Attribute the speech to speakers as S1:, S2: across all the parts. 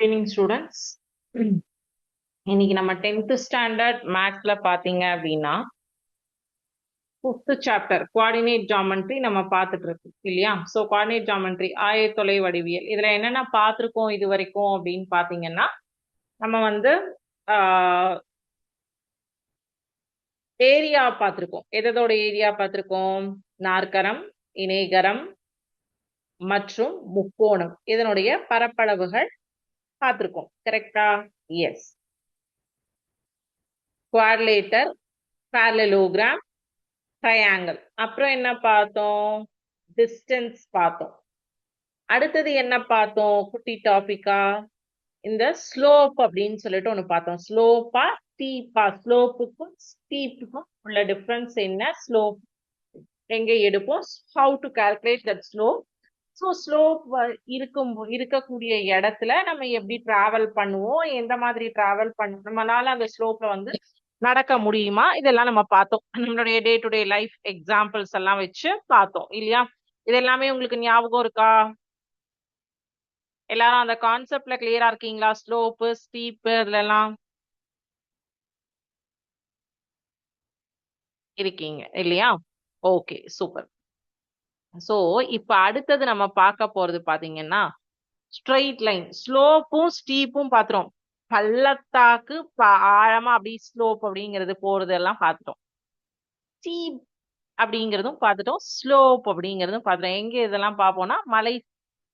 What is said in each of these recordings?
S1: Evening students இன்னைக்கு நம்ம tenth standard மேக்ஸ்ல பாத்தீங்க அப்படின்னா ஃபிஃப்த் சாப்டர் கோஆர்டினேட் ஜாமெண்ட்ரி நம்ம பார்த்துட்டு இருக்கோம் இல்லையா? ஸோ கோஆர்டினேட் ஜாமெண்ட்ரி ஆயத்தொலை வடிவியல் இதுல என்னென்ன பார்த்துருக்கோம் இது வரைக்கும் அப்படின்னு பாத்தீங்கன்னா நம்ம வந்து ஏரியா பார்த்துருக்கோம். எதோட ஏரியா பார்த்துருக்கோம்? நாற்கரம் இணைகரம் மற்றும் முக்கோணம். இதனுடைய பரப்பளவுகள் பார்த்துருக்கோம். கரெக்டா எஸ் குவாட்லேட்டர் பேரலோகிராம் ட்ரையாங்கிள் அப்புறம் என்ன பார்த்தோம்? டிஸ்டன்ஸ் பார்த்தோம். அடுத்தது என்ன பார்த்தோம்? குட்டி டாபிக்கா இந்த ஸ்லோப் அப்படின்னு சொல்லிட்டு ஒன்று பார்த்தோம். ஸ்லோப்பா ஸ்டீப்பா ஸ்லோப்புக்கும் ஸ்டீப்புக்கும் உள்ள டிஃப்ரென்ஸ் என்ன? ஸ்லோப் எங்க எடுப்போம்? How to calculate that slope so slope இருக்கும் இருக்கக்கூடிய இடத்துல நம்ம எப்படி டிராவல் பண்ணுவோம் எந்த மாதிரி டிராவல் பண்ண நம்மளால அந்த ஸ்லோப்ல வந்து நடக்க முடியுமா? இதெல்லாம் நம்ம பார்த்தோம். நம்மளுடைய day to day life examples எல்லாம் வச்சு பார்த்தோம் இல்லையா? இது எல்லாமே உங்களுக்கு ஞாபகம் இருக்கா? எல்லாரும் அந்த கான்செப்ட்ல கிளியரா இருக்கீங்களா? ஸ்லோப்பு ஸ்டீப்பு இதுல இருக்கீங்க இல்லையா? ஓகே சூப்பர் சோ இப்ப அடுத்தது நம்ம பார்க்க போறது பாத்தீங்கன்னா ஸ்ட்ரைட் லைன் ஸ்லோப்பும் ஸ்டீப்பும் பாத்துரும் பள்ளத்தாக்கு ஆழமா அப்படி ஸ்லோப் அப்படிங்கிறது போறது எல்லாம் பார்த்துட்டோம் ஸ்டீப் அப்படிங்கிறதும் பார்த்துட்டோம் ஸ்லோப் அப்படிங்கிறதும் பார்த்துட்டோம் எங்க இதெல்லாம் பார்ப்போம்னா மலை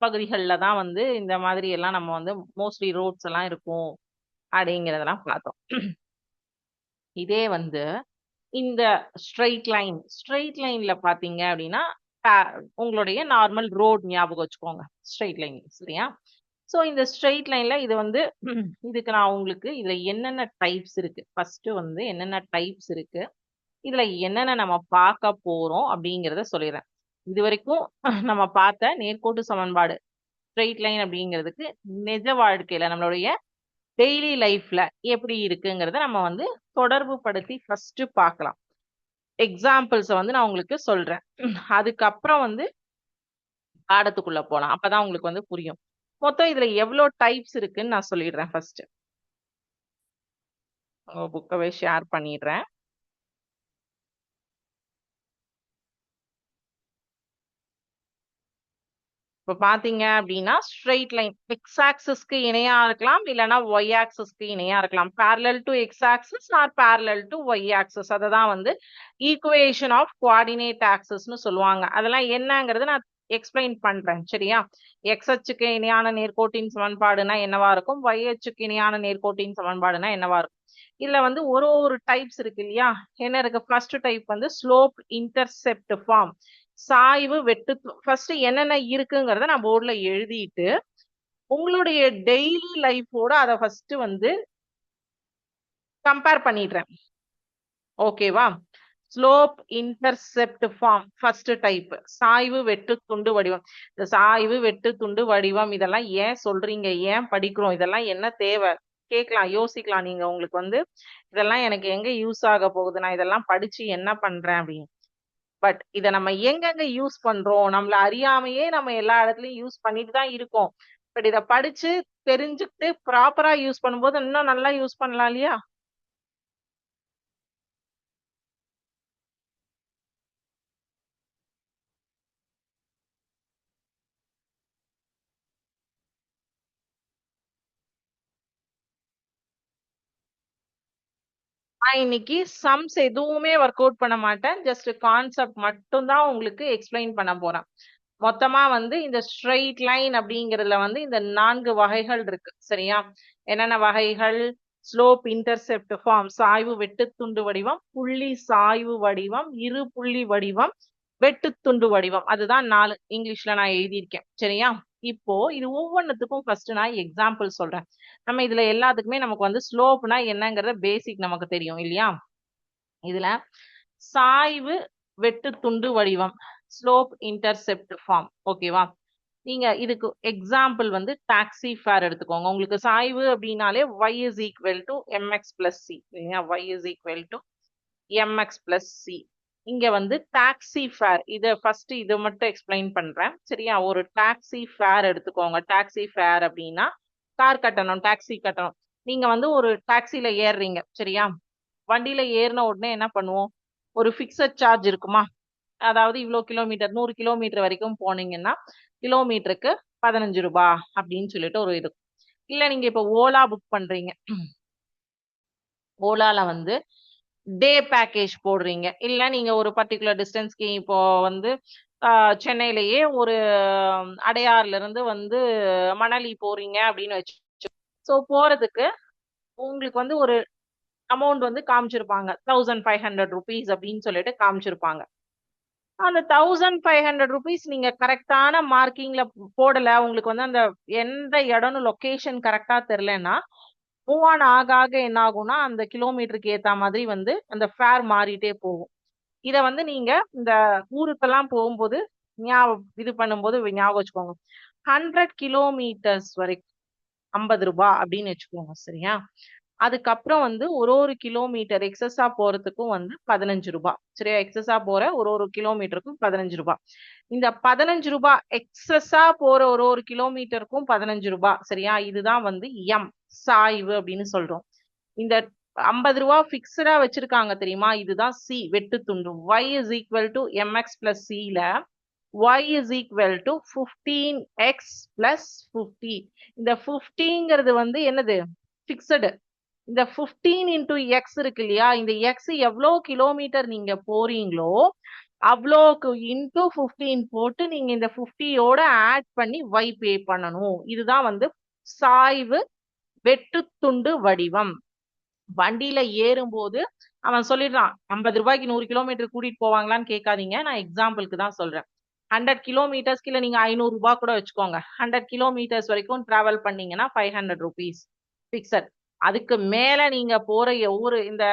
S1: பகுதிகளில் தான் வந்து இந்த மாதிரி எல்லாம் நம்ம வந்து மோஸ்ட்லி ரோட்ஸ் எல்லாம் இருக்கும் அப்படிங்கிறதெல்லாம் பார்த்தோம் இதே வந்து இந்த ஸ்ட்ரைட் லைன் ஸ்ட்ரைட் லைன்ல பாத்தீங்க அப்படின்னா உங்களுடைய நார்மல் ரோட் ஞாபகம் வச்சுக்கோங்க. ஸ்ட்ரெயிட் லைன் சரியா? ஸோ இந்த ஸ்ட்ரெயிட் லைன்ல இது வந்து இதுக்கு நான் உங்களுக்கு இதுல என்னென்ன டைப்ஸ் இருக்கு? ஃபர்ஸ்ட் வந்து என்னென்ன டைப்ஸ் இருக்கு? இதுல என்னென்ன நம்ம பார்க்க போறோம் அப்படிங்கிறத சொல்லிடுறேன். இது வரைக்கும் நம்ம பார்த்த நேர்கோட்டு சமன்பாடு ஸ்ட்ரெயிட் லைன் அப்படிங்கிறதுக்கு நிஜ வாழ்க்கையில நம்மளுடைய டெய்லி லைஃப்ல எப்படி இருக்குங்கிறத நம்ம வந்து தொடர்பு படுத்தி ஃபர்ஸ்ட் பார்க்கலாம். எக்ஸாம்பிள்ஸை வந்து நான் உங்களுக்கு சொல்றேன். அதுக்கப்புறம் வந்து பாடத்துக்குள்ள போலாம். அப்பதான் உங்களுக்கு வந்து புரியும். மொத்தம் இதுல எவ்வளவு டைப்ஸ் இருக்குன்னு நான் சொல்லிடுறேன் ஃபர்ஸ்ட் புக்கவே ஷேர் பண்ணிடுறேன். இப்போ பாத்தீங்க அப்படின்னா ஸ்ட்ரெயிட் லைன் எக்ஸ் ஆக்சஸ்க்கு இணையா இருக்கலாம் இல்லைன்னா ஒய் ஆக்சஸ்க்கு இணையா இருக்கலாம். Parallel to X axis or parallel to Y axis அதை தான் வந்து ஈக்குவேஷன் ஆஃப் குவாடினேட் ஆக்சஸ்னு சொல்லுவாங்க. அதெல்லாம் என்னங்கிறது நான் எக்ஸ்பிளைன் பண்றேன். சரியா? எக்ஸ் அச்சுக்கு இணையான நேர்கோட்டின் சமன்பாடுனா என்னவா இருக்கும்? ஒய் அச்சுக்கு இணையான நேர்கோட்டின் சமன்பாடுனா என்னவா இருக்கும்? இதுல வந்து ஒரு ஒரு டைப்ஸ் இருக்கு இல்லையா? என்ன இருக்கு? ஃபர்ஸ்ட் டைப் வந்து ஸ்லோப் இன்டர்செப்ட் ஃபார்ம் சாய்வு வெட்டு ஃபர்ஸ்ட் என்னென்ன இருக்குங்கிறத நான் போர்டில் எழுதிட்டு உங்களுடைய டெய்லி லைஃபோட அதை ஃபர்ஸ்ட் வந்து கம்பேர் பண்ணிடுறேன். ஓகேவா slope intercept form first type சாய்வு வெட்டு துண்டு வடிவம். இந்த சாய்வு வெட்டு துண்டு வடிவம் இதெல்லாம் ஏன் சொல்றீங்க? ஏன் படிக்கிறோம்? இதெல்லாம் என்ன தேவை? கேட்கலாம் யோசிக்கலாம். நீங்க உங்களுக்கு வந்து இதெல்லாம் எனக்கு எங்க யூஸ் ஆக போகுது? நான் இதெல்லாம் படிச்சு என்ன பண்றேன் அப்படின்னு. பட் இதை நம்ம எங்கெங்க யூஸ் பண்றோம் நம்மள அறியாமையே நம்ம எல்லா இடத்துலயும் யூஸ் பண்ணிட்டு தான் இருக்கோம். பட் இதை படிச்சு தெரிஞ்சுக்கிட்டு ப்ராப்பரா யூஸ் பண்ணும்போது இன்னும் நல்லா யூஸ் பண்ணலாம் இல்லையா? நான் இன்னைக்கு சம்ஸ் எதுவுமே ஒர்க் அவுட் பண்ண மாட்டேன். ஜஸ்ட் கான்செப்ட் மட்டும் தான் உங்களுக்கு எக்ஸ்பிளைன் பண்ண போறேன். மொத்தமா வந்து இந்த ஸ்ட்ரெயிட் லைன் அப்படிங்கிறதுல வந்து இந்த நான்கு வகைகள் இருக்கு. சரியா? என்னென்ன வகைகள்? ஸ்லோப் இன்டர்செப்ட் ஃபார்ம் சாய்வு வெட்டு துண்டு வடிவம். புள்ளி சாய்வு வடிவம். இரு புள்ளி வடிவம். வெட்டு துண்டு வடிவம். அதுதான் நாலு. இங்கிலீஷ்ல நான் எழுதியிருக்கேன். சரியா? இப்போ இது ஒவ்வொன்றுத்துக்கும் ஃபர்ஸ்ட் நான் எக்ஸாம்பிள் சொல்றேன். நம்ம இதுல எல்லாத்துக்குமே நமக்கு வந்து ஸ்லோப்னா என்னங்கிறத பேசிக் நமக்கு தெரியும் இல்லையா? இதுல சாய்வு வெட்டு துண்டு வடிவம் ஸ்லோப் இன்டர்செப்ட் ஃபார்ம் ஓகேவா நீங்க இதுக்கு எக்ஸாம்பிள் வந்து டாக்ஸி ஃபேர் எடுத்துக்கோங்க. உங்களுக்கு சாய்வு அப்படின்னாலே Y is equal to M X plus C Y is equal to M X plus C இங்க வந்து டாக்ஸி ஃபேர் இதை ஃபர்ஸ்ட் இதை மட்டும் எக்ஸ்பிளைன் பண்றேன். சரியா? ஒரு டாக்ஸி ஃபேர் எடுத்துக்கோங்க. டாக்ஸி ஃபேர் அப்படின்னா கார் கட்டணம் டாக்ஸி கட்டணும். நீங்க வந்து ஒரு டாக்ஸில ஏறுறீங்க சரியா? வண்டியில ஏறின உடனே என்ன பண்ணுவோம்? ஒரு ஃபிக்ஸட் சார்ஜ் இருக்குமா? அதாவது இவ்வளோ கிலோமீட்டர் நூறு கிலோமீட்டர் வரைக்கும் போனீங்கன்னா கிலோமீட்டருக்கு பதினஞ்சு ரூபா அப்படின்னு சொல்லிட்டு ஒரு இது. இல்ல நீங்க இப்போ ஓலா புக் பண்றீங்க. ஓலால வந்து டே பேக்கேஜ் போடுறீங்க. இல்ல நீங்க ஒரு பர்டிகுலர் டிஸ்டன்ஸ்க்கு இப்போ வந்து சென்னையிலேயே ஒரு அடையாறுல இருந்து வந்து மணலி போறீங்க அப்படின்னு வச்சு ஸோ போறதுக்கு உங்களுக்கு வந்து ஒரு அமௌண்ட் வந்து காமிச்சிருப்பாங்க. தௌசண்ட் ஃபைவ் ஹண்ட்ரட் ருபீஸ் அப்படின்னு சொல்லிட்டு காமிச்சிருப்பாங்க. அந்த தௌசண்ட் ஃபைவ் ஹண்ட்ரட் ருபீஸ் நீங்க கரெக்டான மார்க்கிங்ல போடல உங்களுக்கு வந்து அந்த எந்த இடம்னு லொகேஷன் கரெக்டா தெரிலன்னா மூவ் ஆன் ஆக ஆக என்ன ஆகும்னா அந்த கிலோமீட்டருக்கு ஏத்த மாதிரி வந்து அந்த ஃபேர் மாறிட்டே போகும். இத வந்து நீங்க இந்த ஊருக்கெல்லாம் போகும்போது ஞாபகம் இது பண்ணும்போது ஞாபகம் வச்சுக்கோங்க. ஹண்ட்ரட் கிலோமீட்டர்ஸ் வரைக்கும் ஐம்பது ரூபாய் அப்படின்னு வச்சுக்கோங்க சரியா? அதுக்கப்புறம் வந்து ஒரு ஒரு கிலோமீட்டர் எக்ஸஸா போறதுக்கும் வந்து பதினஞ்சு ரூபாய் சரியா? எக்ஸஸா போற ஒரு ஒரு கிலோமீட்டருக்கும் பதினஞ்சு ரூபாய் இந்த பதினஞ்சு ரூபாய் எக்ஸஸா போற ஒரு ஒரு கிலோமீட்டருக்கும் பதினஞ்சு ரூபாய் சரியா? இதுதான் வந்து எம் சாய்வு அப்படின்னு சொல்றோம். இந்த ஐம்பது ரூபா பிக்சடா வச்சிருக்காங்க தெரியுமா? இதுதான் சி வெட்டு துண்டு. Y is equal to M X plus சில Y is equal to fifteen X plus fifty இந்த ஃபிஃப்டிங்கிறது வந்து என்னது? ஃபிக்ஸடு இந்த ஃபிஃப்டீன் இன்டூ எக்ஸ் இருக்கு இல்லையா? இந்த எக்ஸ் எவ்வளோ கிலோமீட்டர் நீங்க போறீங்களோ அவ்வளோக்கு இன்டூ ஃபிஃப்டீன் போட்டு நீங்க இந்த ஃபிஃப்டியோட ஆட் பண்ணி ஒய் பே பண்ணணும். இதுதான் வந்து சாய்வு வெட்டுத்துண்டு வடிவம். வண்டியில ஏறும்போது அவன் சொல்லிடுறான் ஐம்பது ரூபாய்க்கு நூறு கிலோமீட்டர் கூட்டிட்டு போவாங்களான்னு கேட்காதீங்க நான் எக்ஸாம்பிளுக்கு தான் சொல்றேன். ஹண்ட்ரட் கிலோமீட்டர்ஸ்க்கு இல்லை நீங்க ஐநூறு ரூபாய் கூட வச்சுக்கோங்க. ஹண்ட்ரட் கிலோமீட்டர்ஸ் வரைக்கும் டிராவல் பண்ணீங்கன்னா ஃபைவ் ஹண்ட்ரட் ருபீஸ் பிக்சட் அதுக்கு மேல நீங்க போற ஒவ்வொரு இந்த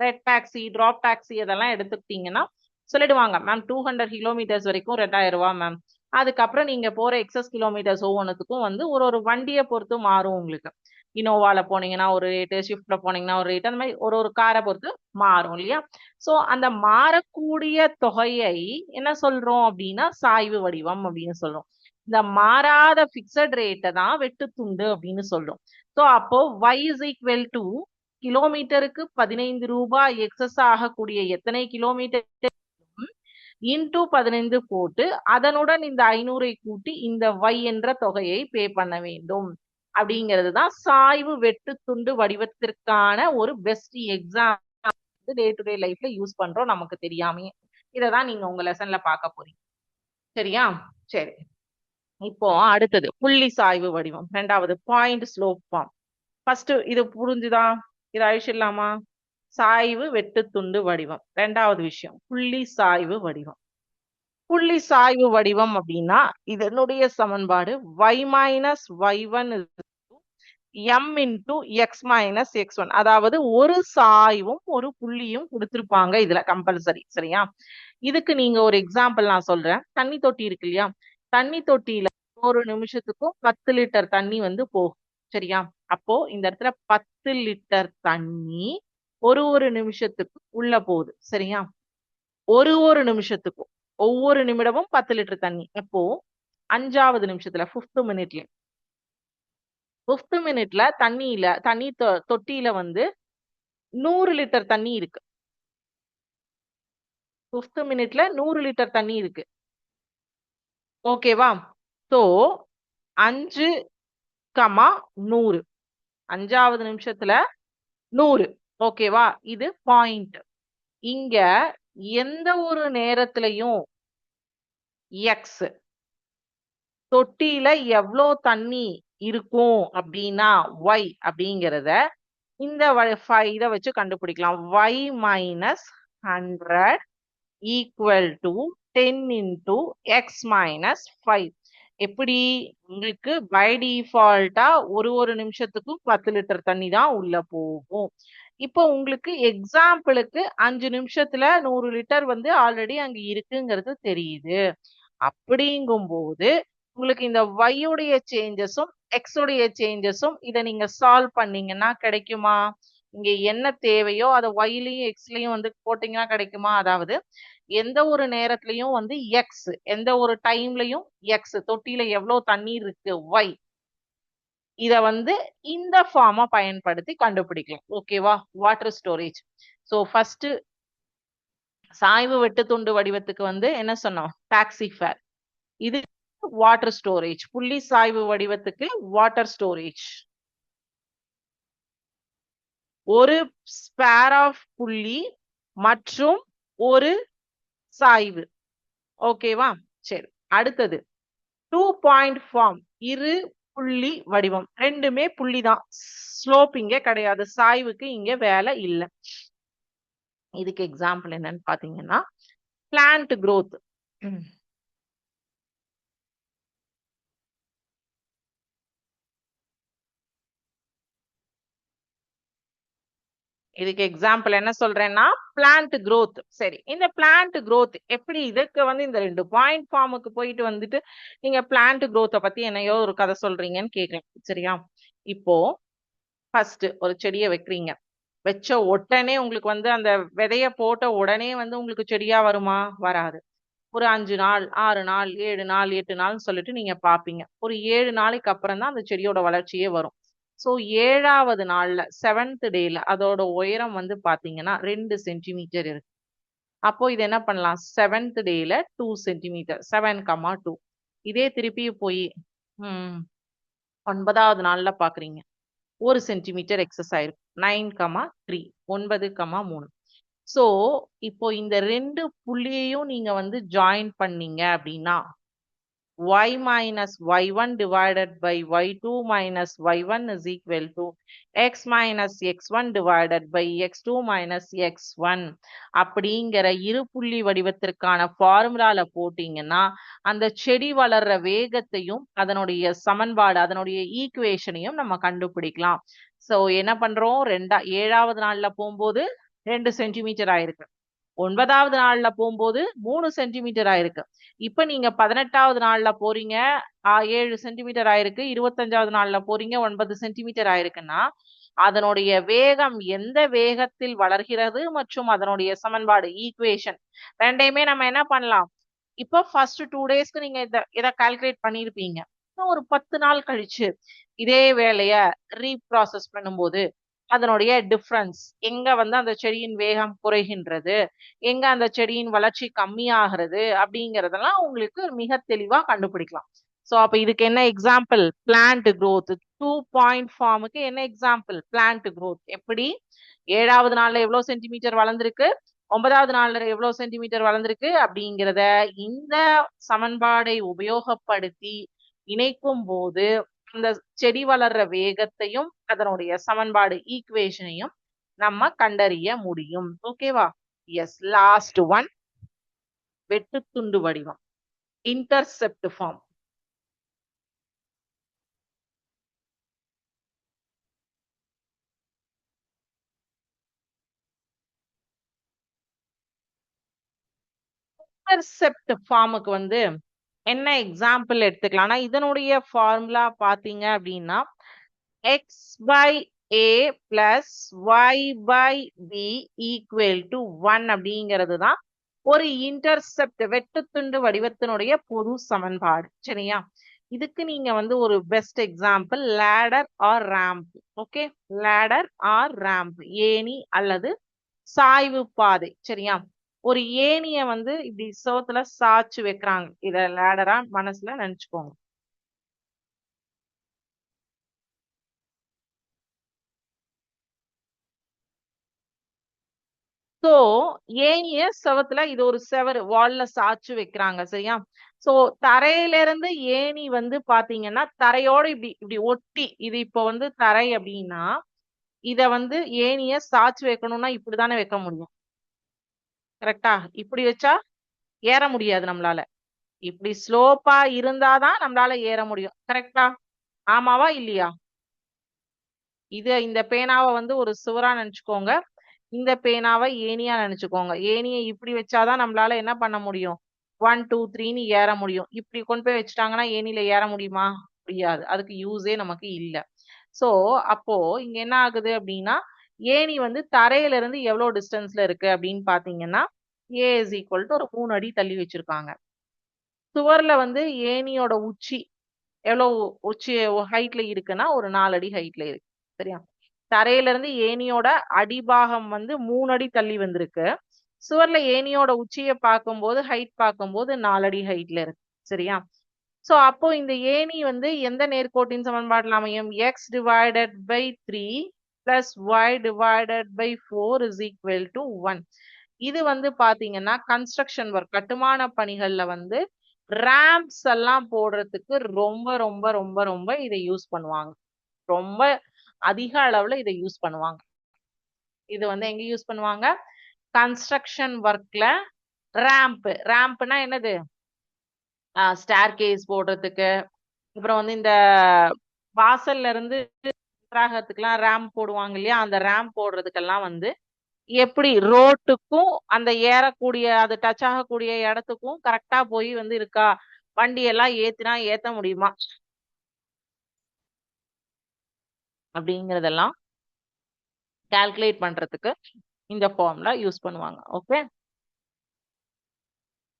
S1: ரெட் டாக்ஸி டிராப் டாக்ஸி அதெல்லாம் எடுத்துக்கிட்டீங்கன்னா சொல்லிடுவாங்க மேம் டூ ஹண்ட்ரட் கிலோமீட்டர்ஸ் வரைக்கும் ரெண்டாயிரம் ரூபா மேம் அதுக்கப்புறம் நீங்க போற எக்ஸஸ் கிலோமீட்டர்ஸ் ஒவ்வொன்றுத்துக்கும் வந்து ஒரு ஒரு வண்டியை பொறுத்து மாறும் உங்களுக்கு. இனோவால போனீங்கன்னா ஒரு ரேட்டு ஷிஃப்ட்ல போனீங்கன்னா ஒரு ரேட் அந்த மாதிரி ஒரு ஒரு காரை பொறுத்து மாறும் இல்லையா? ஸோ அந்த மாறக்கூடிய தொகையை என்ன சொல்றோம் அப்படின்னா சாய்வு வடிவம் அப்படின்னு சொல்றோம். இந்த மாறாத பிக்சட் ரேட்டை தான் வெட்டுத்துண்டு அப்படின்னு சொல்றோம். ஸோ அப்போ வை இஸ் ஈக்குவல் டு கிலோமீட்டருக்கு பதினைந்து ரூபாய் எக்ஸஸ் ஆகக்கூடிய எத்தனை கிலோமீட்டர் இன்டூ பதினைந்து போட்டு அதனுடன் இந்த ஐநூறை கூட்டி இந்த வை என்ற தொகையை பே பண்ண வேண்டும். அப்படிங்கிறது தான் சாய்வு வெட்டு துண்டு வடிவத்திற்கான ஒரு best exam day to day லைஃப்ல யூஸ் பண்றோம் நமக்கு தெரியாமே இதை தான் நீங்க உங்க லெசன்ல பார்க்க போறீங்க. சரியா? சரி. இப்போ அடுத்தது புள்ளி சாய்வு வடிவம். ரெண்டாவது பாயிண்ட் ஸ்லோப் ஃபார்ம் ஃபர்ஸ்ட் இது புரிஞ்சுதா? இது அழிச்சிடலாமா? சாய்வு வெட்டுத்துண்டு வடிவம். ரெண்டாவது விஷயம் புள்ளி சாய்வு வடிவம். புள்ளி சாய்வு வடிவம் அப்படின்னா இதனுடைய சமன்பாடு y minus Y one M into X minus X one அதாவது ஒரு சாய்வும் ஒரு புள்ளியும் கொடுத்துருப்பாங்க இதுல கம்பல்சரி சரியா? இதுக்கு நீங்க ஒரு எக்ஸாம்பிள் நான் சொல்றேன். தண்ணி தொட்டி இருக்கு இல்லையா? தண்ணி தொட்டியில ஒரு நிமிஷத்துக்கும் பத்து லிட்டர் தண்ணி வந்து போகும் சரியா? அப்போ இந்த இடத்துல பத்து லிட்டர் தண்ணி ஒரு ஒரு நிமிஷத்துக்கு உள்ள போகுது சரியா? ஒரு ஒரு நிமிஷத்துக்கும் ஒவ்வொரு நிமிடமும் பத்து லிட்டர் தண்ணி. அப்போ அஞ்சாவது நிமிஷத்துல ஃபிஃப்த் மினிட்ல ஃபிஃப்த் மினிட்ல தண்ணியில தண்ணி தொ- தொட்டியில வந்து நூறு லிட்டர் தண்ணி இருக்கு. ஃபிஃப்த் மினிட்ல நூறு லிட்டர் தண்ணி இருக்கு. ஓகேவா ஸோ அஞ்சு கமா நூறு. அஞ்சாவது நிமிஷத்துல நூறு. ஓகேவா இது பாயிண்ட் இங்க எந்த ஒரு நேரத்திலையும் எக்ஸ் தொட்டியில எவ்வளோ தண்ணி இருக்கும் அப்படின்னா ஒய் அப்படிங்கிறத இந்த இதை வச்சு கண்டுபிடிக்கலாம். Y minus hundred equal to ten into X minus five எப்படி? உங்களுக்கு பை டிஃபால்ட்டா ஒரு ஒரு நிமிஷத்துக்கும் பத்து லிட்டர் தண்ணி தான் உள்ள போகும். இப்போ உங்களுக்கு எக்ஸாம்பிளுக்கு அஞ்சு நிமிஷத்துல நூறு லிட்டர் வந்து ஆல்ரெடி அங்க இருக்குங்கிறது தெரியுது. அப்படிங்கும்போது உங்களுக்கு இந்த வையுடைய சேஞ்சஸும் எக்ஸுடைய உடைய சேஞ்சஸும் இதை நீங்க சால்வ் பண்ணீங்கன்னா கிடைக்குமா? இங்க என்ன தேவையோ அதை ஒய்லயும் எக்ஸ்லயும் வந்து போட்டீங்கன்னா கிடைக்குமா? அதாவது எந்த ஒரு நேரத்திலையும் வந்து எக்ஸ் எந்த ஒரு டைம்லயும் எக்ஸ் தொட்டியில எவ்வளவு தண்ணீர் இருக்கு ஒய் இத வந்து இந்த ஃபார்மை பயன்படுத்தி கண்டுபிடிக்கலாம். ஓகேவா வாட்டர் ஸ்டோரேஜ் ஸோ ஃபர்ஸ்ட் சாய்வு வெட்டுத்துண்டு வடிவத்துக்கு வந்து என்ன சொன்னோம்? டாக்ஸி ஃபேர் இது வாட்டர் ஸ்டோரேஜ் புள்ளி சாய்வு வடிவத்துக்கு வாட்டர் ஸ்டோரேஜ் ஒரு ஸ்பேர் ஆஃப் புள்ளி மற்றும் ஒரு சாய்வு. ஓகேவா சரி. அடுத்தது. டூ பாயிண்ட் ஃபார்ம் இரு புள்ளி வடிவம். ரெண்டுமே புள்ளி தான் ஸ்லோப் இங்க கிடையாது. சாய்வுக்கு இங்க வேலை இல்லை. இதுக்கு எக்ஸாம்பிள் என்னன்னு பாத்தீங்கன்னா பிளான்ட் growth. இதுக்கு எக்ஸாம்பிள் என்ன சொல்றேன்னா பிளான்ட் க்ரோத் சரி இந்த பிளான்ட் க்ரோத் எப்படி இதுக்கு வந்து இந்த ரெண்டு பாயிண்ட் ஃபார்முக்கு போயிட்டு வந்துட்டு நீங்க பிளான்ட் க்ரோத்தை பத்தி என்னையோ ஒரு கதை சொல்றீங்கன்னு கேட்கலாம் சரியா? இப்போ ஃபர்ஸ்ட் ஒரு செடியை வைக்கிறீங்க. வச்ச உடனே உங்களுக்கு வந்து அந்த விதைய போட்ட உடனே வந்து உங்களுக்கு செடியா வருமா? வராது. ஒரு அஞ்சு நாள் ஆறு நாள் ஏழு நாள் எட்டு நாள்னு சொல்லிட்டு நீங்க பாப்பீங்க ஒரு ஏழு நாளைக்கு அப்புறம் தான் அந்த செடியோட வளர்ச்சியே வரும். ஸோ ஏழாவது நாள்ல செவன்த் டேல அதோட உயரம் வந்து பாத்தீங்கன்னா ரெண்டு சென்டிமீட்டர் இருக்கு. அப்போ இது என்ன பண்ணலாம்? செவன்த் டேல two centimetre seven comma two இதே திருப்பி போய் ஒன்பதாவது நாள்ல பாக்குறீங்க. ஒரு சென்டிமீட்டர் எக்ஸஸ் ஆயிருக்கும் நைன் கமா த்ரீ ஒன்பது கமா மூணு. ஸோ இப்போ இந்த ரெண்டு புள்ளியையும் நீங்க வந்து ஜாயின் பண்ணீங்க அப்படின்னா y minus y1 divided by y2 minus y1 is equal to x minus x1 divided by x2 minus x1 அப்படிங்கிற இரு புள்ளி வடிவத்திற்கான ஃபார்முலால போட்டீங்கன்னா அந்த செடி வளர்ற வேகத்தையும் அதனுடைய சமன்பாடு அதனுடைய ஈக்குவேஷனையும் நம்ம கண்டுபிடிக்கலாம். சோ என்ன பண்றோம்? ரெண்டா ஏழாவது நாள்ல போகும்போது ரெண்டு சென்டிமீட்டர் ஆயிருக்கு. ஒன்பதாவது நாள்ல போகும்போது மூணு சென்டிமீட்டர் ஆயிருக்கு. இப்ப நீங்க பதினெட்டாவது நாள்ல போறீங்க ஏழு சென்டிமீட்டர் ஆயிருக்கு. இருபத்தஞ்சாவது நாள்ல போறீங்க ஒன்பது சென்டிமீட்டர் ஆயிருக்குன்னா அதனுடைய வேகம் எந்த வேகத்தில் வளர்கிறது மற்றும் அதனுடைய சமன்பாடு ஈக்குவேஷன் ரெண்டையுமே நம்ம என்ன பண்ணலாம்? இப்போ ஃபர்ஸ்ட் டூ டேஸ்க்கு நீங்க இதை இதை கால்குலேட் பண்ணியிருப்பீங்க. ஒரு பத்து நாள் கழிச்சு இதே வேலைய ரீப்ராசஸ் பண்ணும்போது அதனுடைய டிஃப்ரென்ஸ் எங்க வந்து அந்த செடியின் வேகம் குறைகின்றது? எங்க அந்த செடியின் வளர்ச்சி கம்மியாகிறது? அப்படிங்கறதெல்லாம் உங்களுக்கு மிக தெளிவா கண்டுபிடிக்கலாம். ஸோ அப்ப இதுக்கு என்ன example plant growth two point ஃபார்முக்கு என்ன எக்ஸாம்பிள் பிளான்ட் க்ரோத் எப்படி? ஏழாவது நாள்ல எவ்வளவு சென்டிமீட்டர் வளர்ந்துருக்கு? ஒன்பதாவது நாள்ல எவ்வளவு சென்டிமீட்டர் வளர்ந்துருக்கு? அப்படிங்கிறத இந்த சமன்பாடை உபயோகப்படுத்தி இணைக்கும் போது அந்த செடி வளர்ற வேகத்தையும் அதனுடைய சமன்பாடு ஈக்குவேஷனையும் நம்ம கண்டறிய முடியும். ஓகேவா எஸ் லாஸ்ட் ஒன் வெட்டுத்துண்டு வடிவம். இன்டர்செப்ட் ஃபார்ம் இன்டர்செப்ட் ஃபார்முக்கு வந்து என்ன எக்ஸாம்பிள் எடுத்துக்கலாம்னா இதனுடைய ஃபார்முலா பாத்தீங்க அப்படின்னா X by A plus Y by B equal to one அப்படிங்கிறது தான் ஒரு இன்டர்செப்ட் வெட்டுத்துண்டு வடிவத்தினுடைய பொது சமன்பாடு. சரியா? இதுக்கு நீங்க வந்து ஒரு best example ladder or ramp okay ladder or ramp ஏணி அல்லது சாய்வு பாதை. சரியா? ஒரு ஏணிய வந்து இப்படி சோத்துல சாச்சு வைக்கிறாங்க. இத லேடரா மனசுல நினைச்சுக்கோங்க. சோ ஏணிய செவத்துல இது ஒரு செவர் வால்ல சாச்சு வைக்கிறாங்க சரியா? சோ தரையில இருந்து ஏணி வந்து பாத்தீங்கன்னா தரையோட இப்படி இப்படி ஒட்டி இது இப்போ வந்து தரை அப்படின்னா இத வந்து ஏணிய சாச்சு வைக்கணும்னா இப்படிதானே வைக்க முடியும். கரெக்டா இப்படி வச்சா ஏற முடியாது நம்மளால. இப்படி ஸ்லோப்பா இருந்தாதான் நம்மளால ஏற முடியும். கரெக்டா ஆமாவா இல்லையா? இது இந்த பேனாவை வந்து ஒரு சுவரா நினைச்சுக்கோங்க. இந்த பேனாவை ஏணியா நினைச்சுக்கோங்க. ஏணியை இப்படி வச்சாதான் நம்மளால என்ன பண்ண முடியும்? ஒன் டூ த்ரீன்னு ஏற முடியும். இப்படி கொண்டு போய் வச்சுட்டாங்கன்னா ஏனியில ஏற முடியுமா? முடியாது. அதுக்கு யூஸே நமக்கு இல்ல. சோ அப்போ இங்க என்ன ஆகுது அப்படின்னா ஏணி வந்து தரையில இருந்து எவ்வளவு டிஸ்டன்ஸ்ல இருக்கு அப்படின்னு பாத்தீங்கன்னா ஏ இஸ் ஈக்குவல் டு ஒரு மூணு அடி தள்ளி வச்சிருக்காங்க. சுவர்ல வந்து ஏணியோட உச்சி எவ்வளவு உச்சி ஹைட்ல இருக்குன்னா ஒரு நாலு அடி ஹைட்ல இருக்கு சரியா? தரையில இருந்து ஏணியோட அடிபாகம் வந்து மூணு அடி தள்ளி வந்திருக்கு. சுவர்ல ஏணியோட உச்சியை பார்க்கும்போது ஹைட் பார்க்கும்போது நாலு அடி ஹைட்ல இருக்கு சரியா? சோ அப்போ இந்த ஏணி வந்து எந்த நேர்கோட்டின் சமன்பாட்டில் அமையும்? X divided by three plus Y divided by four is equal to one இது வந்து பாத்தீங்கன்னா கன்ஸ்ட்ரக்ஷன் ஒர்க் கட்டுமான பணிகள்ல வந்து ரேம்ப்ஸ் எல்லாம் போடுறதுக்கு ரொம்ப ரொம்ப ரொம்ப ரொம்ப இதை யூஸ் பண்ணுவாங்க. ரொம்ப அதிக அளவுல இதை யூஸ் பண்ணுவாங்க. இது வந்து எங்க யூஸ் பண்ணுவாங்க? கன்ஸ்ட்ரக்ஷன் ஒர்க்ல ரேம்ப் ரேம்ப்னா என்னது? ஸ்டேர் கேஸ் போடுறதுக்கு. அப்புறம் வந்து இந்த வாசல்ல இருந்து வராகத்துக்கெல்லாம் ரேம் போடுவாங்க இல்லையா? அந்த ரேம் போடுறதுக்கெல்லாம் வந்து எப்படி ரோட்டுக்கும் அந்த ஏறக்கூடிய அது டச் ஆகக்கூடிய இடத்துக்கும் கரெக்டா போய் வந்து இருக்கா? வண்டி எல்லாம் ஏத்தினா ஏத்த முடியுமா? அப்படிங்கறதெல்லாம் கால்குலேட் பண்றதுக்கு இந்த ஃபார்ம்ல யூஸ் பண்ணுவாங்க. ஓகே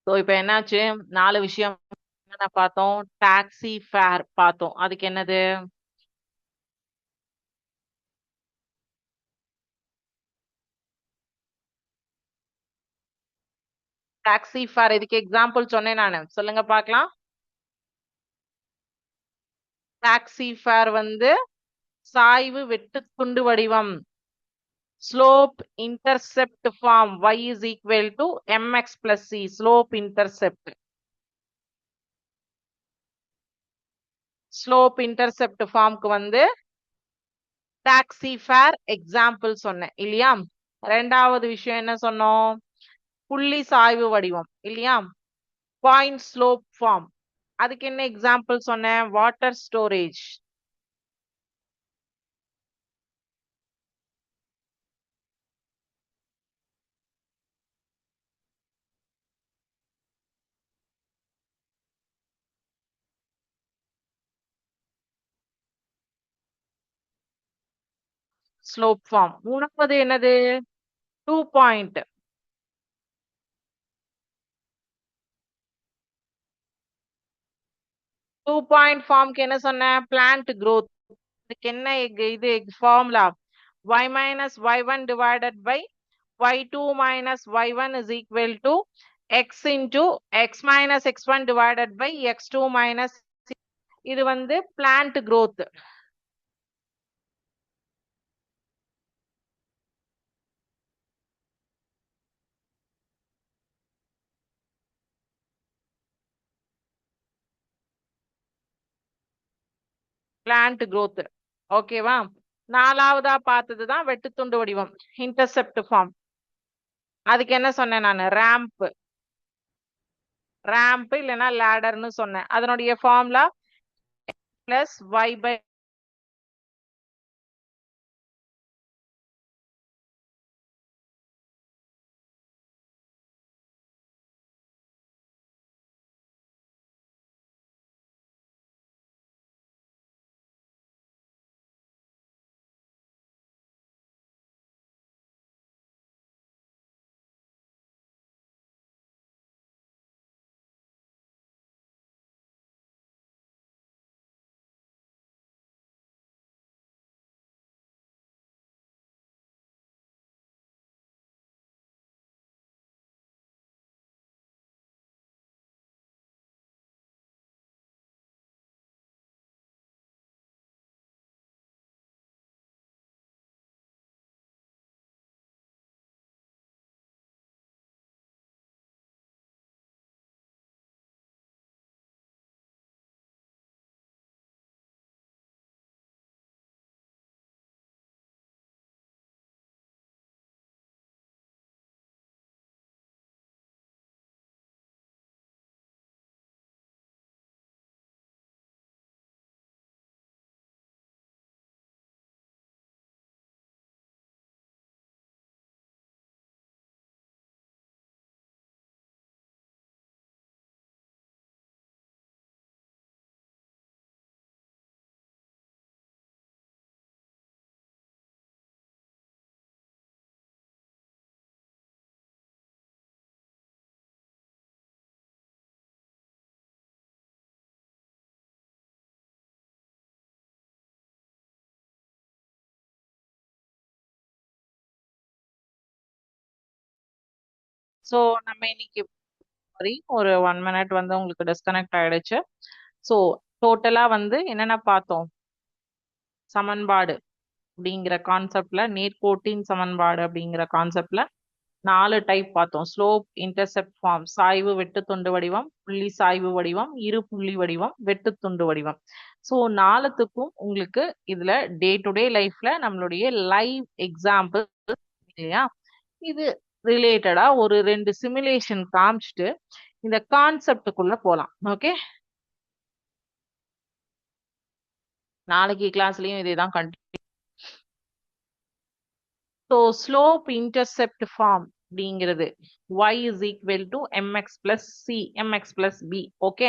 S1: ஸோ இப்போ என்னாச்சு? நாலு விஷயம் என்ன பார்த்தோம். டாக்ஸி ஃபேர் பார்த்தோம். அதுக்கு என்னது? டாக்ஸி ஃபேர் இதுக்கு எக்ஸாம்பிள் சொன்னேன் நான். சொல்லுங்க பார்க்கலாம். டாக்ஸி ஃபேர் வந்து சாய்வு வெட்டு துண்டு வடிவம். Slope intercept form y is equal to M X plus C slope intercept slope intercept ஃபார்ம்க்கு வந்து டாக்ஸி ஃபேர் எக்ஸாம்பிள் சொன்னேன் இல்லையா? ரெண்டாவது விஷயம் என்ன சொன்னோம்? புள்ளி சாய்வு வடிவம் இல்லையா? பாயிண்ட் ஸ்லோப் ஃபார்ம் அதுக்கு என்ன எக்ஸாம்பிள் சொன்னேன்? வாட்டர் ஸ்டோரேஜ் ஸ்லோப் ஃபார்ம் மூணாவது என்னது? டூ பாயிண்ட் டூ பாயிண்ட் ஃபார்ம்க்கு என்ன சொன்னேன் பிளான்ட் க்ரோத் இதுக்கு என்ன எக்- இது formula y minus Y one divided by Y two minus Y one is equal to X into X minus X one divided by X two minus இது வந்து plant growth plant growth ஓகேவா நாலாவதா பார்த்தது தான் வெட்டுத்துண்டு வடிவம் இன்டர்செப்ட் ஃபார்ம் அதுக்கு என்ன சொன்னேன் நான்? ரேம்ப் ரேம்ப் இல்லைன்னா லேடர்னு சொன்னேன். அதனுடைய formula plus Y by so நம்ம இன்னைக்கு சாரி ஒரு ஒன் மினிட் வந்து உங்களுக்கு டிஸ்கனெக்ட் ஆயிடுச்சு. ஸோ டோட்டலா வந்து என்னென்ன பார்த்தோம்? சமன்பாடு அப்படிங்கிற கான்செப்ட்ல நேர்கோட்டின் சமன்பாடு அப்படிங்கிற கான்செப்ட்ல நாலு டைப் பார்த்தோம். ஸ்லோப் இன்டர்செப்ட் ஃபார்ம் சாய்வு வெட்டுத்துண்டு வடிவம் புள்ளி சாய்வு வடிவம் இரு புள்ளி வடிவம் வெட்டு துண்டு வடிவம். ஸோ நாலுத்துக்கும் உங்களுக்கு இதுல டே டு டே லைஃப்ல நம்மளுடைய லைவ் எக்ஸாம்பிள் இல்லையா? இது ரிலேட்டடா ஒரு ரெண்டு சிமுலேஷன் காமிச்சிட்டு இந்த கான்செப்டுக்குள்ள போலாம். ஓகே நாளைக்கு கிளாஸ்லயும் இதே தான் continue so slope intercept form அப்படிங்கிறது y is equal to mx plus c mx plus b. Okay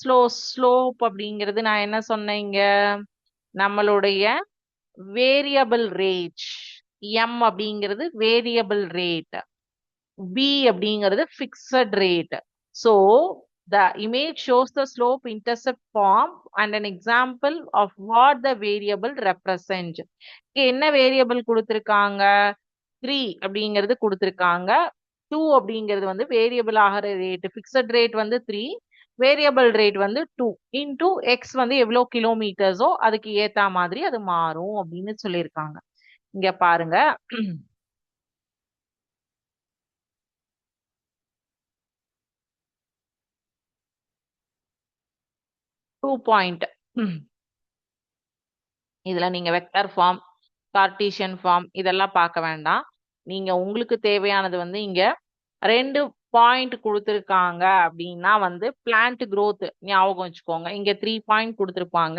S1: slow slope அப்படிங்கிறது நான் என்ன சொன்னேன் இங்க நம்மளுடைய வேரியபிள் ரேஞ்ச் எம் அப்படிங்கிறது வேரியபிள் ரேட் பி அப்படிங்கிறது fixed rate so the image shows the slope intercept form and an example of what the variable represent என்ன variable கொடுத்திருக்காங்க? த்ரீ அப்படிங்கிறது கொடுத்திருக்காங்க. டூ அப்படிங்கிறது வந்து வேரியபிள் ஆகிற ரேட் ஃபிக்ஸட் ரேட் வந்து த்ரீ வேரியபிள் ரேட் வந்து டூ இன்டூ எக்ஸ் வந்து எவ்வளோ கிலோமீட்டர்ஸோ அதுக்கு ஏத்த மாதிரி அது மாறும் அப்படின்னு சொல்லியிருக்காங்க. இங்க பாருங்க. டூ பாயிண்ட் இதுல நீங்க வெக்டர் ஃபார்ம் கார்டீஷியன் ஃபார்ம் இதெல்லாம் பார்க்க வேண்டாம். நீங்க உங்களுக்கு தேவையானது வந்து இங்க ரெண்டு பாயிண்ட் கொடுத்துருக்காங்க அப்படின்னா வந்து பிளான்ட் க்ரோத் ஞாபகம் வச்சுக்கோங்க. இங்க த்ரீ பாயிண்ட் கொடுத்துருப்பாங்க.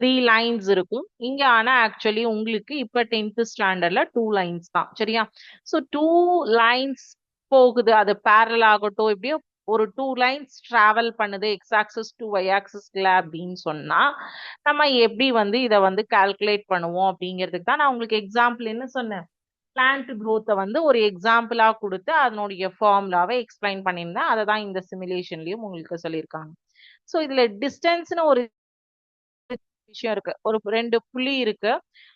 S1: த்ரீ லைன்ஸ் இருக்கும். இங்க ஆனா ஆக்சுவலி உங்களுக்கு இப்ப டென்த் ஸ்டாண்டர்ட்ல டூ லைன்ஸ் தான். சரியா? ஸோ டூ லைன்ஸ் போகுது. அது பேரல் ஆகட்டும். எப்படியோ ஒரு டூ லைன்ஸ் டிராவல் பண்ணுது. எக்ஸ் ஆக்சஸ் டு ஒய் ஆக்சஸ்ல அப்படின்னு சொன்னா நம்ம எப்படி வந்து இதை வந்து கால்குலேட் பண்ணுவோம் அப்படிங்கிறதுக்கு தான் நான் உங்களுக்கு எக்ஸாம்பிள் என்ன சொன்னேன். பிளான்ட் growth-அ வந்து ஒரு எக்ஸாம்பிளா கொடுத்து அதனுடைய ஃபார்முலாவை எக்ஸ்பிளைன் பண்ணியிருந்தேன் அதை தான் இந்த சிமுலேஷன்லயும் உங்களுக்கு சொல்லியிருக்காங்க. ஸோ இதுல டிஸ்டன்ஸ்னு ஒரு விஷயம் இருக்கு. ஒரு ரெண்டு புள்ளி இருக்கு.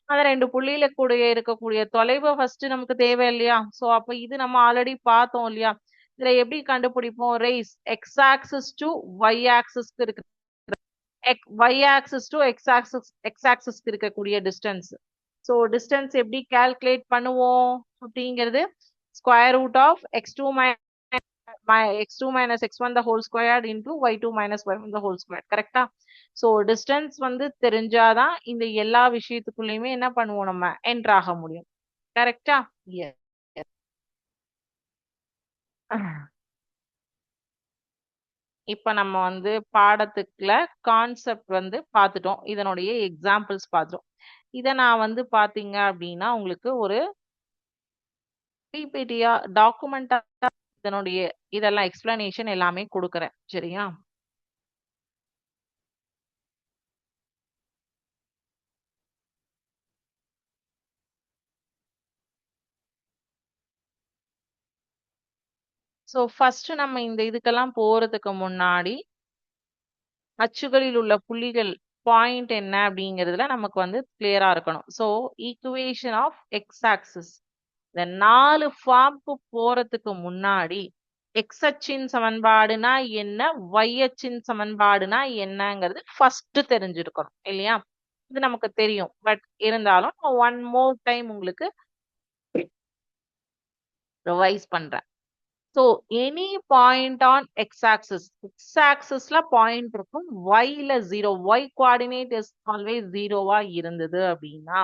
S1: அந்த ரெண்டு புள்ளியில கூட இருக்கக்கூடிய தொலைவு ஃபர்ஸ்ட் நமக்கு தேவை இல்லையா? ஸோ அப்ப இது நம்ம ஆல்ரெடி பார்த்தோம் இல்லையா? இதுல எப்படி கண்டுபிடிப்போம்? ரேஸ் எக்ஸ் ஆக்சிஸ் டு ஒய் ஆக்சிஸ்க்கு இருக்கு Y axis to X axis X ஆக்சிஸ்க்கு இருக்கக்கூடிய டிஸ்டன்ஸ் ஸோ டிஸ்டன்ஸ் எப்படி கால்குலேட் பண்ணுவோம் அப்படிங்கிறது square root of X two X two minus X one the whole square into Y two minus Y one the whole square கரெக்டா so distance வந்து தெரிஞ்சாதான் இந்த எல்லா விஷயத்துக்குள்ளயுமே என்ன பண்ணுவோம் நம்ம? என்டர் ஆக முடியும். கரெக்டா இப்ப நம்ம வந்து பாடத்துக்குள்ள கான்செப்ட் வந்து பார்த்துட்டோம். இதனுடைய எக்ஸாம்பிள்ஸ் பார்த்துட்டோம். இதை நான் வந்து பாத்தீங்க அப்படின்னா உங்களுக்கு ஒரு பிபிடியா டாக்குமெண்டா இதனுடைய இதெல்லாம் எக்ஸ்பிளனேஷன் எல்லாமே கொடுக்குறேன். சரியா? ஸோ ஃபர்ஸ்ட் நம்ம இந்த இதுக்கெல்லாம் போறதுக்கு முன்னாடி அச்சுகளில் உள்ள புள்ளிகள் பாயிண்ட் என்ன அப்படிங்கிறதுல நமக்கு வந்து கிளியரா இருக்கணும். So equation of X axis இந்த நாலு ஃபார்முக்கு போறதுக்கு முன்னாடி எக்ஸ் அச்சின் சமன்பாடுனா என்ன ஒய் அச்சின் சமன்பாடுனா என்னங்கிறது ஃபர்ஸ்ட் தெரிஞ்சிருக்கணும் இல்லையா? இது நமக்கு தெரியும். பட் இருந்தாலும் ஒன் மோர் டைம் உங்களுக்கு ரிவைஸ் பண்றேன். So any point on X axis X ஆக்சிஸ்ல point இருக்கும் ஒய்ல zero Y coordinate is always ஜீரோவா இருந்தது அப்படின்னா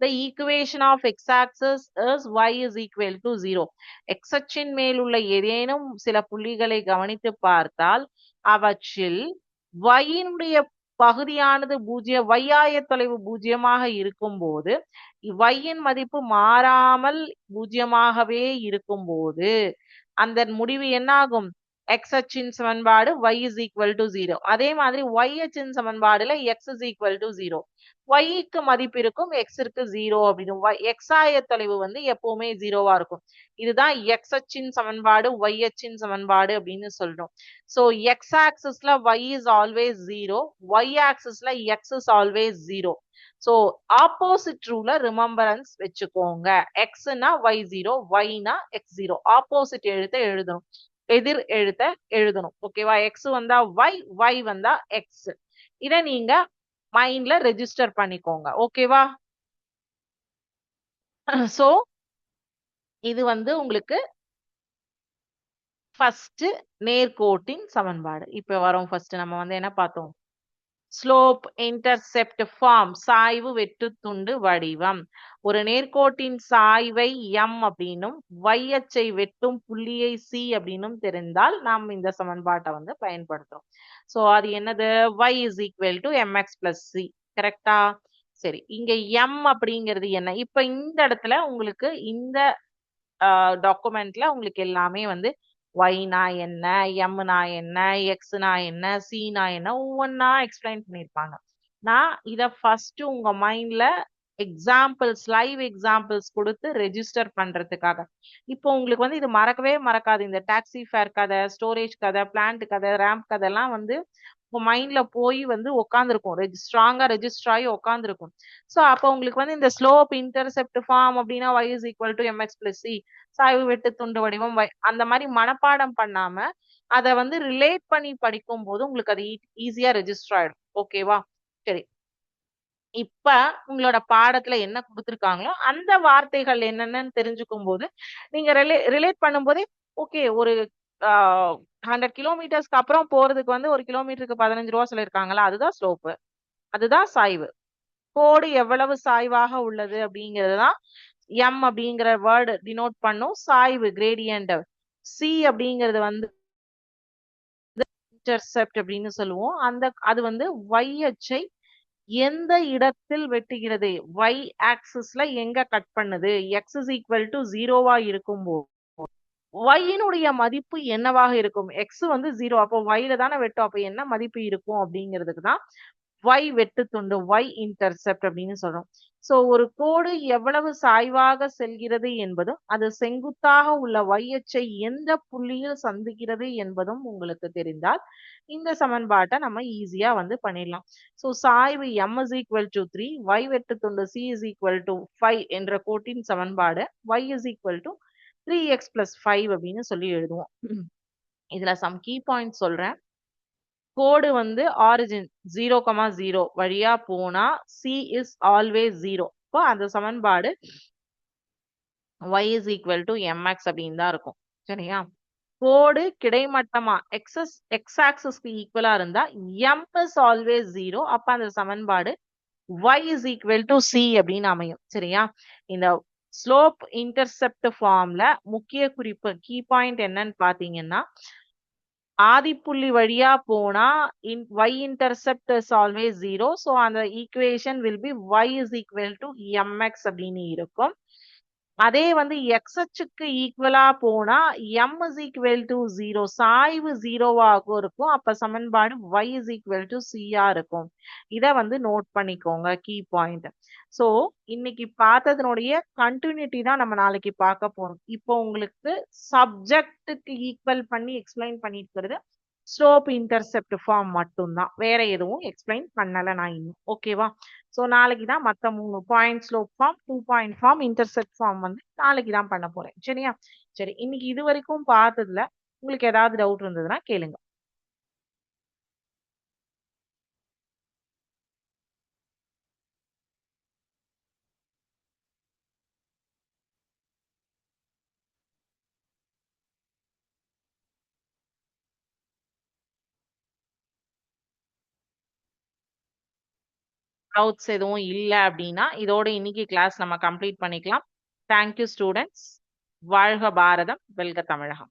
S1: the equation of X axis is Y is equal to zero எக்ஸச்சின் மேல் உள்ள ஏதேனும் சில புள்ளிகளை கவனித்து பார்த்தால் அவற்றில் ஒயினுடைய பகுதியானது பூஜ்ஜிய வையாய தொலைவு பூஜ்ஜியமாக இருக்கும்போது போது ன் மதிப்பு மாறாமல் பூஜ்ஜியமாகவே இருக்கும் போது அந்த முடிவு என்னாகும்? எக்ஸ் அச்சின் சமன்பாடு Y is equal to zero அதே மாதிரி ஒய் அச்சின் சமன்பாடுல X is equal to zero ஒய்க்கு மதிப்பு இருக்கும் எக்ஸிற்கு ஜீரோ அப்படின்னு எக்ஸ் ஆயத்தொலைவு வந்து எப்பவுமே ஜீரோவா இருக்கும். இதுதான் எக்ஸ் அச்சின் சமன்பாடு ஒய் அச்சின் சமன்பாடு அப்படின்னு சொல்றோம். So X ஆக்சிஸ்ல Y is always zero Y ஆக்சிஸ்ல X is always zero so opposite ரூல remembrance வச்சுக்கோங்க. எக்ஸ்னா ஒய் ஜீரோ ஒய்னா எக்ஸ் ஜீரோ ஆப்போசிட் எழுத்தை எழுதணும். எதிர் எழுத்த எழுதணும். ஓகேவா எக்ஸ் வந்தா ஒய் ஒய் வந்தா எக்ஸ் இதை நீங்க மைண்ட்ல ரெஜிஸ்டர் பண்ணிக்கோங்க. ஓகேவா சோ இது வந்து உங்களுக்கு ஃபர்ஸ்ட் நேர்கோட்டின் சமன்பாடு. இப்ப வரோம் ஃபர்ஸ்ட் நம்ம வந்து என்ன பார்த்தோம்? ஸ்லோப் இன்டர்செப்ட் ஃபார்ம் சாய்வு வெட்டுத்துண்டு வடிவம். ஒரு நேர்கோட்டின் சாய்வை எம் அப்படின்னும் வையச்சை வெட்டும் புள்ளியை சி அப்படின்னும் தெரிந்தால் நாம் இந்த சமன்பாட்டை வந்து பயன்படுத்துறோம். சோ அது என்னது? Y is equal to M X plus C கரெக்டா சரி இங்க எம் அப்படிங்கிறது என்ன? இப்ப இந்த இடத்துல உங்களுக்கு இந்த டாக்குமெண்ட்ல உங்களுக்கு எல்லாமே வந்து ஒய்னா என்ன எம்னா என்ன எக்ஸ்னா என்ன சீனா என்ன ஒவ்வொன்னா எக்ஸ்பிளைன் பண்ணியிருப்பாங்க. நான் இத ஃபர்ஸ்ட் உங்க மைண்ட்ல எக்ஸாம்பிள்ஸ் லைவ் எக்ஸாம்பிள்ஸ் கொடுத்து ரெஜிஸ்டர் பண்றதுக்காக. இப்போ உங்களுக்கு வந்து இது மறக்கவே மறக்காது. இந்த டாக்ஸி ஃபேர் கதை ஸ்டோரேஜ் கதை பிளான்ட் கதை ரேம்ப் கதைலாம் வந்து மைண்ட்ல போய் வந்து உட்காந்துருக்கும் ஸ்ட்ராங்கா ரெஜிஸ்டர் ஆகி உட்காந்துருக்கும் ஸோ அப்போ உங்களுக்கு வந்து இந்த ஸ்லோப் இன்டர்செப்ட் ஃபார்ம் அப்படின்னா y is equal to M X plus C சாய்வு வெட்டு துண்டு வடிவம் அந்த மாதிரி மனப்பாடம் பண்ணாம அதை வந்து ரிலேட் பண்ணி படிக்கும் போது உங்களுக்கு அது ஈஸியா ரெஜிஸ்டர் ஆயிடும். ஓகேவா சரி. இப்ப உங்களோட பாடத்துல என்ன கொடுத்துருக்காங்களோ அந்த வார்த்தைகள் என்னென்னு தெரிஞ்சுக்கும் போது நீங்க ரிலே ரிலேட் பண்ணும்போதே ஓகே ஒரு ஹண்ட்ரட் கிலோமீட்டர்ஸ்க்கு அப்புறம் போறதுக்கு வந்து ஒரு கிலோமீட்டருக்கு பதினஞ்சு ரூபா சொல்லியிருக்காங்களா அதுதான் ஸ்லோப்பு அதுதான் சாய்வு. கோடு எவ்வளவு சாய்வாக உள்ளது அப்படிங்கிறது தான் எம் அப்படிங்கிற வேர்டு டினோட் பண்ணும். சாய்வு கிரேடியன்ட் சி அப்படிங்கிறது வந்து இன்டர்செப்ட் அப்படின்னு சொல்லுவோம். அந்த அது வந்து ஒய் அச்சை எந்த இடத்தில் வெட்டுகிறது? ஒய் ஆக்சிஸ்ல எங்க கட் பண்ணுது? எக்ஸ் இஸ் ஈக்குவல் டு ஜீரோவா இருக்கும்போது ஒய்யினுடைய மதிப்பு என்னவாக இருக்கும்? எக்ஸ் வந்து ஜீரோ அப்போ ஒய்ல தானே வெட்டும். அப்போ என்ன மதிப்பு இருக்கும் அப்படிங்கிறதுக்கு தான் ஒய் வெட்டு துண்டு ஒய் இன்டர்செப்ட் அப்படின்னு சொல்றோம். சோ ஒரு கோடு எவ்வளவு சாய்வாக செல்கிறது என்பதும் அது செங்குத்தாக உள்ள ஒய் அச்சை எந்த புள்ளியில் சந்திக்கிறது என்பதும் உங்களுக்கு தெரிந்தால் இந்த சமன்பாட்டை நம்ம ஈஸியா வந்து பண்ணிடலாம். சோ சாய்வு M is equal to three Y வெட்டு துண்டு C is equal to five என்ற கோட்டின் சமன்பாடு Y is equal to three X plus five அப்படின்னு சொல்லி எழுதுவோம். இதுல சம் கீ பாயிண்ட் சொல்றேன். கோடு வந்து ஆரிஜின் ஜீரோ கமா ஜீரோ வழியா போனா சி இஸ் ஆல்வேஸ் ஜீரோ இப்போ அந்த சமன்பாடு Y is equal to M X அப்படின்னு தான் இருக்கும். சரியா? கோடு கிடைமட்டமா எக்ஸஸ் எக்ஸ் ஆக்சஸ்க்கு ஈக்குவலா இருந்தா எம் இஸ் ஆல்வேஸ் ஜீரோ அப்ப அந்த சமன்பாடு y is equal to c அப்படின்னு அமையும். சரியா? இந்த ஸ்லோப் இன்டர்செப்ட் ஃபார்ம்ல முக்கிய குறிப்பு கீ பாயிண்ட் என்னன்னு பாத்தீங்கன்னா ஆதிப்புள்ளி வழியா போனா in y intercept is always zero so அந்த equation will be y is equal to m x அப்படின்னு இருக்கும். அதே வந்து எக்ஸ் அச்சுக்கு ஈக்குவலா போனா m is equal to zero சாய்வு ஜீரோவாகவும் இருக்கும். அப்ப சமன்பாடு ஒய் இஸ் ஈக்குவல் டு சியா இருக்கும். இத வந்து நோட் பண்ணிக்கோங்க கீ பாயிண்ட் ஸோ இன்னைக்கு பார்த்ததுனுடைய கண்டினியூட்டி தான் நம்ம நாளைக்கு பார்க்க போறோம். இப்போ உங்களுக்கு சப்ஜெக்டுக்கு ஈக்குவல் பண்ணி எக்ஸ்பிளைன் பண்ணிருக்கிறது ஸ்லோப் இன்டர்செப்ட் ஃபார்ம் மட்டும்தான். வேற எதுவும் எக்ஸ்பிளைன் பண்ணல நான் இன்னும். ஓகேவா ஸோ நாளைக்கு தான் மற்ற மூணு point slope form two point form intercept form வந்து நாளைக்கு தான் பண்ண போறேன். சரியா? சரி இன்னைக்கு இது வரைக்கும் பார்த்ததுல உங்களுக்கு ஏதாவது டவுட் இருந்ததுன்னா கேளுங்க. டவுட்ஸ் எதுவும் இல்லை அப்படின்னா இதோட இன்னைக்கு கிளாஸ் நம்ம கம்ப்ளீட் பண்ணிக்கலாம். தேங்க்யூ ஸ்டூடெண்ட்ஸ் வாழ்க பாரதம். வெல்க தமிழகம்.